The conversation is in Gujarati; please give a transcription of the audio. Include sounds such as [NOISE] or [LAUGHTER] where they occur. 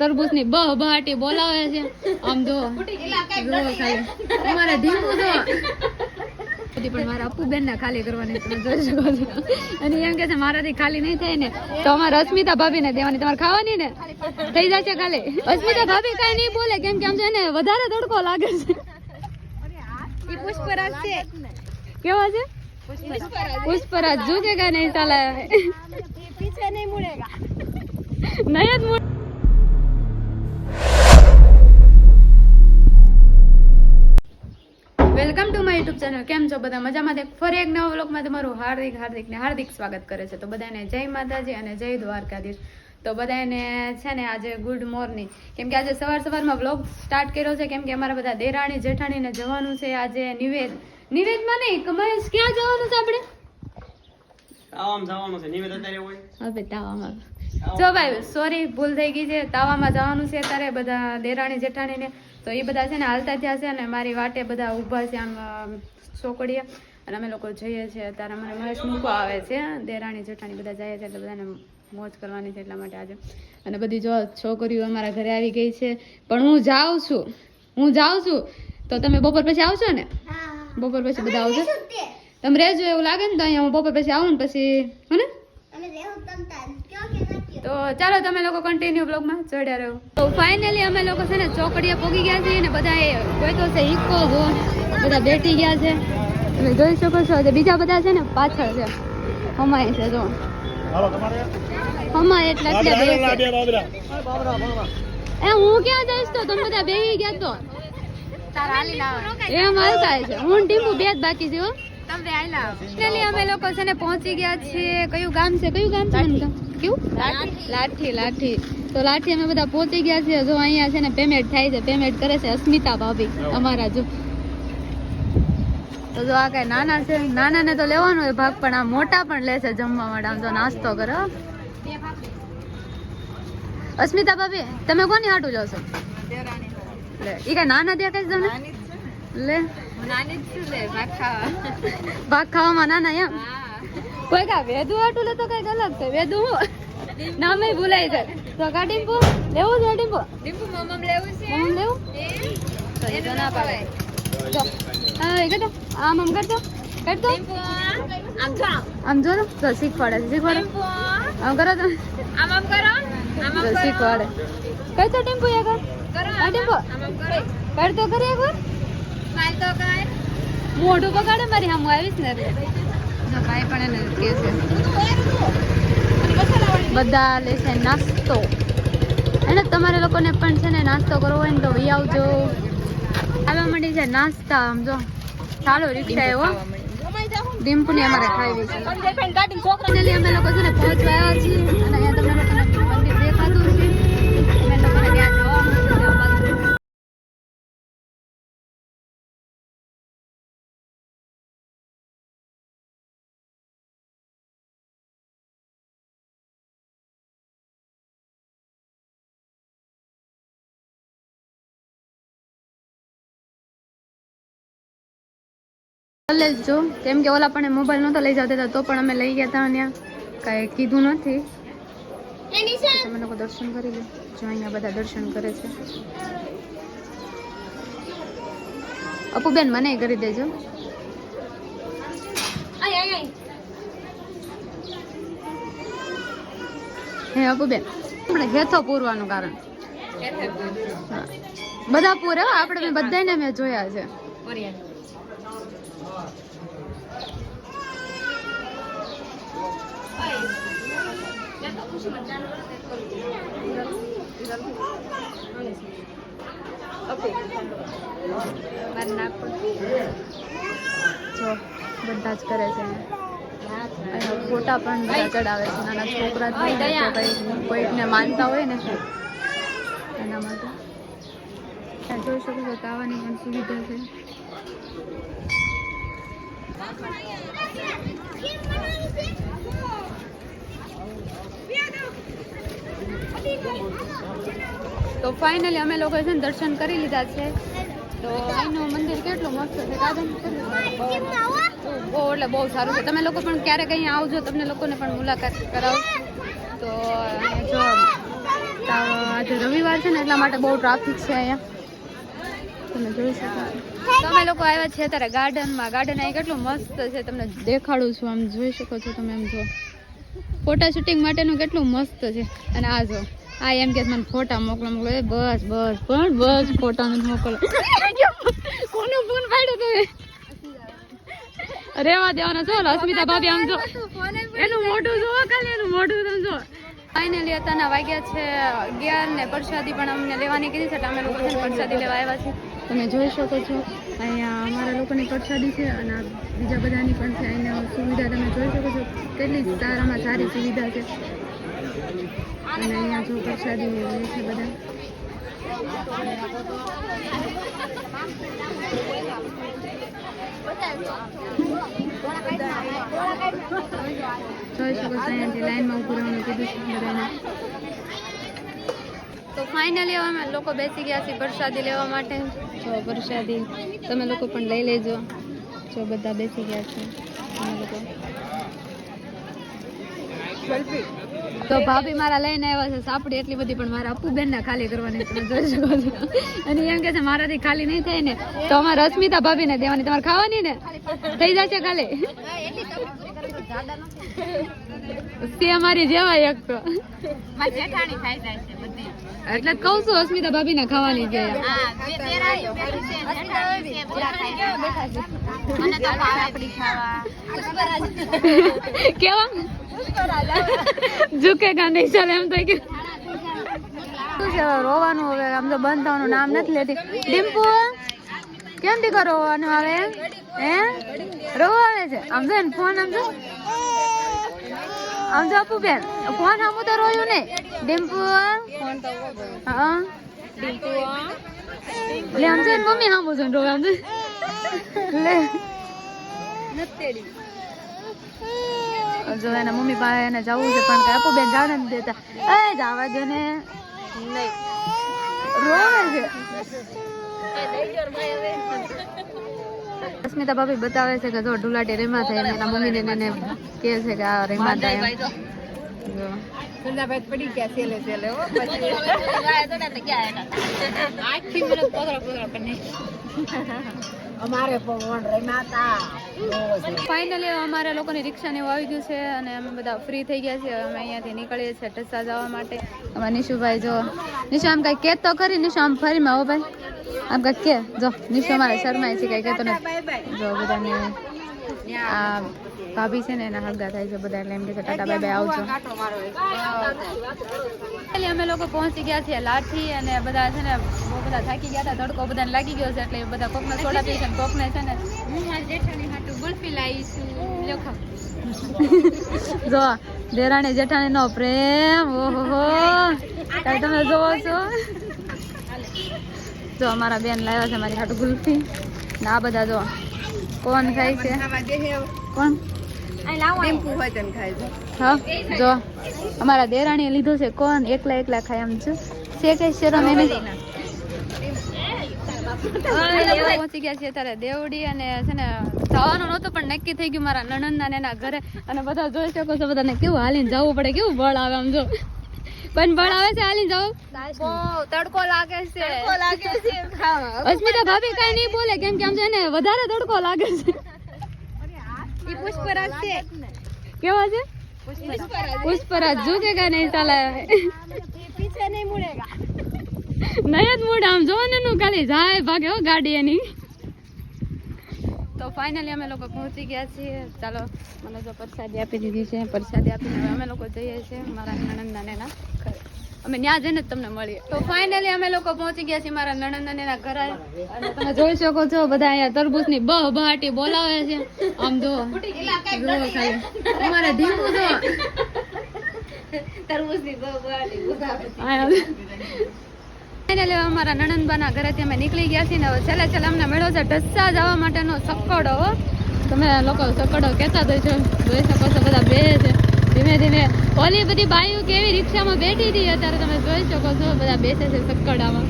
તરબૂચની બહ બહાટી બોલાવે છે. આમ જો અમારા ધીમું જો. પણ મારા અપુબેન ના ખાલી કરવાની અને એમ કે છે મારાથી ખાલી નહીં થાય ને તો અમારે અસ્મિતા ભાભી ને દેવાની. તમારે ખાવાની ને? થઈ જશે ખાલી. અસ્મિતા ભાભી કઈ નહીં બોલે કેમ કે આમ છે ને વધારે તડકો લાગે છે. પુષ્પરાજ છે. કેવા છે? પુષ્પરાજ. જો કે કઈ નહીં ચાલે નહીં મુડેગા. નહીં welcome to my YouTube channel. કેમ છો બધા? મજામાં ફરી એક નવા વ્લોગમાં તમારું હાર્દિક હાર્દિકને હાર્દિક સ્વાગત કરે છે. તો બધાને જય માતાજી અને જય દ્વારકાધીશ. તો બધાને છે ને આજે ગુડ મોર્નિંગ કેમ કે આજે સવાર સવારમાં વ્લોગ સ્ટાર્ટ કર્યો છે. કેમ કે અમારા બધા દેરાણી જેઠાણીને જવાનું છે આજે નિવેદ. નિવેદમાં નહીં કમાય ક્યાં જવાનું છે આપણે આમ જવાનું છે નિવેદ અત્યારે હોય હવે તાવામાં. જો ભાઈ સોરી ભૂલ થઈ ગઈ છે. તાવામાં જવાનું છે અત્યારે બધા દેરાણી જેઠાણીને. તો એ બધા છે ને હાલતા થયા છે અને મારી વાટે બધા ઊભા છે આમ છોકડીએ ચોકડીએ. અને અમે લોકો જઈએ છીએ અત્યારે. મને મહેશ મૂકવા આવે છે દેરાણી જેઠાણી બધા જાય છે એટલે બધાને મોજ કરવાની છે એટલા માટે આજે. અને બધી જો છોકરીઓ અમારા ઘરે આવી ગઈ છે. પણ હું જાઉં છું. હું જાઉં છું. તો તમે બપોર પછી આવશો ને? બપોર પછી બધા આવજો તમે રહેજો એવું લાગે ને તો અહીંયા હું બપોર પછી આવું ને પછી હે ને? તો ચાલો તમે લોકો કન્ટિન્યુ બ્લોગમાં ચડ્યા રહો. તો ફાઇનલી અમે લોકો છે ને ચોકડીએ પોગી ગયા છીએ ને બધા એ કોઈ તો છે ઇકો જો બધા બેઠી ગયા છે. તમે જોઈ શકો છો જે બીજા બધા છે ને પાછળ છે. હમાય છે જો. હમાય એટલે એટલે એ હું ક્યાં જઈશ તો? તમે બધા બેહી ગયા તો? એમ હાલતા છે. હું ટીમું બે જ બાકી છે હો ફાઇનલી અમે લોકો છે ને પહોંચી ગયા છીએ. કયું ગામ છે? કયું ગામ છે મને કેવું લાઠી. લાઠી તો લાઠી અમે બધા પહોંચી ગયા છીએ. જો અહીંયા છે ને પેમેન્ટ થાય છે. પેમેન્ટ કરે છે અસ્મિતા ભાભી અમારા જો. તો જો આ કઈ નાના છે. નાના ને તો લેવાનો હોય ભાગ પણ આ મોટા પણ લે છે જમવા માટે. આમ તો નાસ્તો કરો અસ્મિતા ભાભી તમે કોની હાટું જોશો લે. ઈ કઈ નાના દેખાય છે તમને? લે. ભાગ ખાવામાં નાના એમ કોઈ કા વેદુ લે તો કંઈક અલગ છે વેદુ નામે ભૂલાઈ જાય તો કા ડીમ્પુ લેવું છે ડીમ્પુ મમ લેવું તો એ તો ના પાડે જો હા એ કરતો આમ આમ કરતો કરતો આમ જો ને તો શીખવાડે છે શીખવાડે આમ કરો તો તો શીખવાડે કરતો ડીમ્પુ એક વાર હા તો કરતો કરે મોઢું બગાડે મારી હમ આવીશ ને ભાઈ પણ એને કે છે. બધા લેશે નાસ્તો. એને તમારે લોકોને પણ છે ને નાસ્તો કરવો હોય ને તો વી આવજો. આવવા માંડી છે નાસ્તા આમ જો. ચાલો રિક્ષા એવો ડીમ્પુની અમારે ખાઈ છે. અમે લોકો છે ને પહોંચવા આવ્યા છીએ. અને અહીંયા તમને લેજો કેમ કે ઓલા પણ મોબાઈલ નહોતો લઈ જતા હતા તો પણ અમે લઈ ગયા હતા ત્યાં કાંઈ કીધું નથી. તમે લોકો દર્શન કરી લો જો અહીંયા બધા દર્શન કરે છે. અપુબેન મને કરી દેજો. હે અપુબેન. આપણે હેથો પૂરવાનું કારણ. બધા પૂરે આપણે બધાને મેં જોયા છે. મારે નાખવું. જો બધા જ કરે છે. ફોટા પણ બધા ચડાવે છે. નાના છોકરા જ હોય ને તો કંઈ કોઈકને માનતા હોય ને એના માટે. ત્યાં જોઈ શકો છો તાવાની પણ સુવિધા છે. તો ફાઇનલી અમે લોકો છે ને દર્શન કરી લીધા છે. તો અહીંનું મંદિર કેટલું મસ્ત છે કાદમ બહુ એટલે બહુ સારું છે. તમે લોકો પણ ક્યારેક અહીંયા આવજો, તમને લોકોને પણ મુલાકાત કરાવો. તો જો, આજે રવિવાર છે ને, એટલા માટે બહુ ટ્રાફિક છે અહીંયા. તમે જોઈ શકો. તમે લોકો આવ્યા છે અત્યારે ગાર્ડનમાં. ગાર્ડન અહીં કેટલું મસ્ત છે, તમને દેખાડું છું, આમ જોઈ શકો છો તમે એમ જો. ફોટા શૂટિંગ માટેનું કેટલું મસ્ત છે. અને આ જો. આ એમ કે મને ફોટા મોકલો. મોકલો એ બસ બસ. પણ બસ ફોટા નથી મોકલો. કોનો ફોન પાડ્યો તમે? રેવા દેવાનો છો અસ્મિતા ભાભી આમ જો. એનું મોઢું જો ખાલી, એનું મોઢું તમે જો ફાઇનલી અત્યારના વાગ્યા છે અગિયાર ને પ્રસાદી પણ અમને લેવાની કીધી છે અમે લોકો પ્રસાદી લેવા આવ્યા છે તમે જોઈ શકો છો, અહીંયા અમારા લોકોની પ્રસાદી છે અને બીજા બધાની પણ છે અહીંયા સુવિધા તમે જોઈ શકો છો. કેટલી સારામાં સારી સુવિધા છે. અને અહીંયા જો પ્રસાદી લે છે બધા. જોઈ શકો લાઈનમાં તો ફાઇનલી અમે લોકો બેસી ગયા છીએ પ્રસાદી લેવા માટે. જો પ્રસાદી તમે લોકો પણ લઈ લેજો. જો બધા બેસી ગયા છે. અમે લોકો. તો ભાભી મારા લઈને આવ્યા છે સાપડી એટલી બધી પણ મારા અપુ બેન ખાલી કરવાની તમે જોઈ શકો છો અને એમ કે છે મારાથી ખાલી નહીં થાય ને તો અમારે અસ્મિતા ભાભીને દેવાની તમારે ખાવાની ને? થઈ જશે ખાલી. તે અમારી જેવા એક તો. એટલે જ કહું છું અસ્મિતા ભાભી. ને ખાવાની છે. [LAUGHS] કેવા? ઝુકેગા નહીં ચાલે એમ થઈ ગયું શું છે રોવાનું હવે? આમ તો બંધ થવાનું નામ નથી લેતી. ડિમ્પુ કેમ દીકરો રોવાનું આવે? હે? રોવા આવે છે? આમ જો ને ફોન આમ જો. આમ જો આપું બેન ફોન આમ તો રોયું ને ડિમ્પુ હા લે છે ને મમ્મી ને આમ લે જો એના મમ્મી પાસે એને જવું છે પણ આપો બેન જાણે નથી દેતા એ જવા ને રોવે અસ્મિતા ભાભી બતાવે છે કે જો ઢુલાટી રેમા થાય એના મમ્મી ને એને કહે છે કે આ રેમા થાય એમ. જો. ફાઇનલી અમારા લોકોની રિક્ષા ને એવું આવી ગયું છે અને અમે બધા ફ્રી થઈ ગયા છે અમે અહીંયાથી નીકળીએ છીએ ઢસા જવા માટે. અમારા નિશુભાઈ જો નિશુ આમ કઈ કેત તો ખરી નિશુ આમ ફરી માં હો ભાઈ આમ કઈ કે. જો નિશુ અમારે શરમાય છે કઈ કેતો નથી. જો બધાને આ ભાભી છે ને એના હગા થાય છે બધા એટલે એમ કે છે ટાટા બાય બાય આવજો અમે લોકો પહોંચી ગયા છીએ લાઠી અને બધા છે ને બહુ બધા થાકી ગયા હતા તડકો બધાને લાગી ગયો છે એટલે બધા કોકને સોડા પી છે ને કોકને છે ને હું જેઠાણી હાટુ ગુલ્ફી લાવી છું. લ્યો [LAUGHS] જો દેરાણી જેઠાણી નો પ્રેમ ઓહો. કાંઈ તમે જોવો છો? જો અમારા બેન લાવ્યા છે મારી હાટુ ગુલ્ફી. ને આ બધા જો કોણ ખાય છે? કોણ? જો. અમારા દેરાણીએ લીધો છે કોણ એકલા એકલા ખાય આમ છું. છે કઈ શરમ એને? પહોંચી ગયા છે ત્યારે દેવડી અને છે ને જવાનું નહોતું પણ નક્કી થઈ ગયું મારા નણંદના ને એના ઘરે. અને બધા જોઈ શકો છો બધાને કેવું હાલીને જવું પડે કેવું બળ આવે આમ જો. પણ બળ આવે છે હાલીને જાવ તડકો લાગે છે. અસ્મિતા ભાભી કઈ નહીં બોલે કેમ કે આમ છે ને વધારે તડકો લાગે છે. પુષ્પરાજ છે. કેવા છે? પુષ્પરાજ. ઝુકે કા નહીં ચાલે પીછે નહીં મુડેગા નહીં જ મૂડ આમ જો ને નું ખાલી જાય ભાગે હો ગાડી એની. ફાઇનલી અમે લોકો પહોંચી ગયા છીએ. ચાલો મને જો પ્રસાદી આપી દીધી છે. પ્રસાદી આપીને હવે અમે લોકો જઈએ છીએ મારા નણંદના એના ઘરે. અમે ત્યાં જઈને જ તમને મળીએ. તો ફાઇનલી અમે લોકો પહોંચી ગયા છીએ મારા નણંદ ને એના ઘરે. અને તમે જોઈ શકો છો બધા અહીંયા તરબૂચની બહ બહાટી બોલાવે છે. આમ જો જો. ખાલી બહ બહાટી જો ફાઇનલી અમારા નણંદબાના ઘરેથી અમે નીકળી ગયા છીએ ને હવે છેલ્લે છેલ્લે અમને મળ્યો છે ઢસા જવા માટેનો સક્કડો હો. તમે લોકો સક્કડો કહેતા તો છો. જોઈ શકો છો બધા બે છે. ધીમે ધીમે ઓલી બધી બાઈઓ કેવી રિક્ષામાં બેઠી હતી અત્યારે તમે જોઈ શકો છો. બધા બેસે છે સક્કડામાં